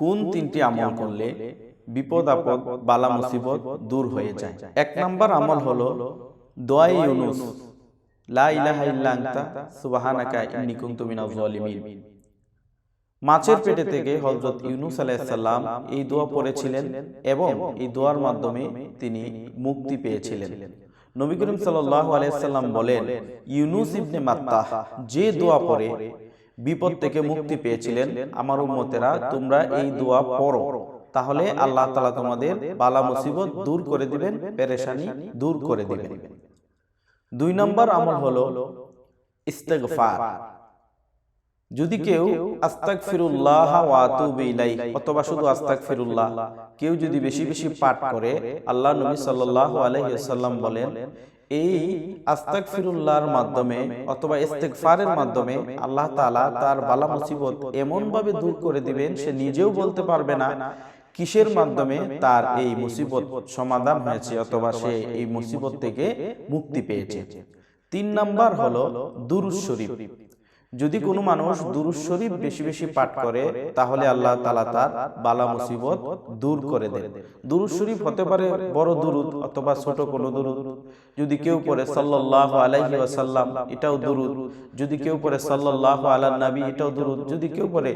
কোন তিনটি আমল করলে বিপদ আপদ বালা মুসিবত দূর হয়ে যায়। এক নাম্বার আমল হলো দোয়াই ইউনুস। লা ইলাহা ইল্লা আনতা সুবহানাকা ইন্নী কুনতু মিনাজ জালিমিন মাছের পেটে থেকে হযরত ইউনুস আলাইহিস সালাম এই দোয়া পড়েছিলেন এবং এই দোয়ার মাধ্যমে তিনি মুক্তি পেয়েছিলেন। নবী করিম সাল্লাল্লাহু আলাইহি সাল্লাম বলেন ইউনুস ইবনে মাত্তাহ যে দোয়া পড়ে বিপদ থেকে মুক্তি পেয়েছিলেন আমার উম্মতেরা তোমরা এই দোয়া পড়ো। তাহলে আল্লাহ তাআলা তোমাদের বালা মুসিবত দূর করে দিবেন পেরেশানি দূর করে দিবেন। দুই নম্বর আমল হলো ইস্তেগফার। যদি কেউ আস্তাক ফিরুল্লাহ ইলাই অথবা শুধু আস্তাক ফিরুল্লাহ কেউ যদি বেশি বেশি পাঠ করে আল্লাহ নবী সাল্লাল্লাহু আলাইহি ওয়াসাল্লাম বলেন এই আস্তাক ফিরুল্লাহর মাধ্যমে অথবা ইস্তেকফারের মাধ্যমে আল্লাহ তালা তার বালা মুসিবত এমন ভাবে দূর করে দিবেন, সে নিজেও বলতে পারবে না কিসের মাধ্যমে তার এই মুসিবত সমাধান হয়েছে অথবা সে এই মুসিবত থেকে মুক্তি পেয়েছে। তিন নাম্বার হলো দুরুদ শরীফ। যদি কোনো মানুষ দুরুদ শরীফ বেশি বেশি পাঠ করে তাহলে আল্লাহ তালা তার বালা মুসিবত দূর করে দেন দুরুদ শরীফ হতে পারে বড় দুরুদ অথবা ছোট কোনো দুরুদ। যদি কেউ পড়ে সাল্লাহ আলাইহি ওয়াসাল্লাম এটাও দুরুদ। যদি কেউ পড়ে সাল্লাহ আলা নাবি এটাও দুরুদ। যদি কেউ পড়ে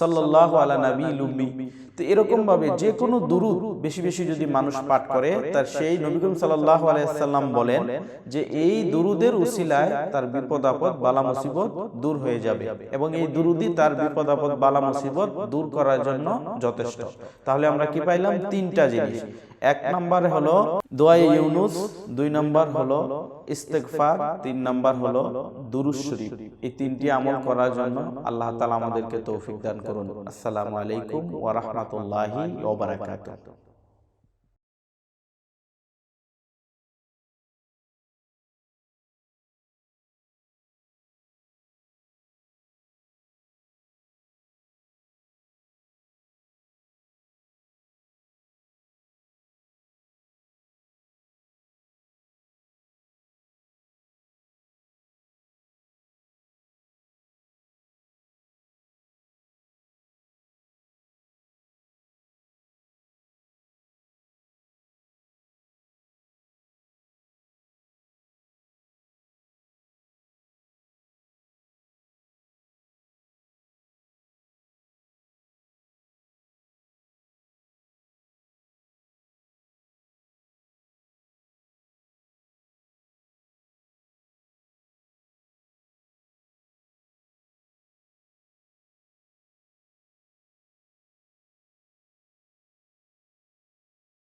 সাল্লাহ আলা নবী লুম্মি। তো এরকম ভাবে যে কোনো দুরুদ বেশি বেশি যদি মানুষ পাঠ করে তার সেই নবী করিম সাল্লাল্লাহু আলাইহি সাল্লাম বলেন যে এই দুরুদের উসিলায় তার বিপদ আপদ বালা মুসিবত দূর হয়ে যাবে। এবং এই দুরুদি তার বিপদ আপদ বালা মুসিবত দূর করার জন্য যথেষ্ট। তাহলে আমরা কি পাইলাম? তিনটা জিনিস। এক নাম্বার হলো দোয়াই ইউনুস দুই নাম্বার হলো ইস্তেগফার তিন নাম্বার হলো দুরুদ শরীফ। এই তিনটি আমল করার জন্য আল্লাহ তালা আমাদেরকে তৌফিক দান করুন। আসসালামু আলাইকুম ওয়া রাহমাতুল্লাহি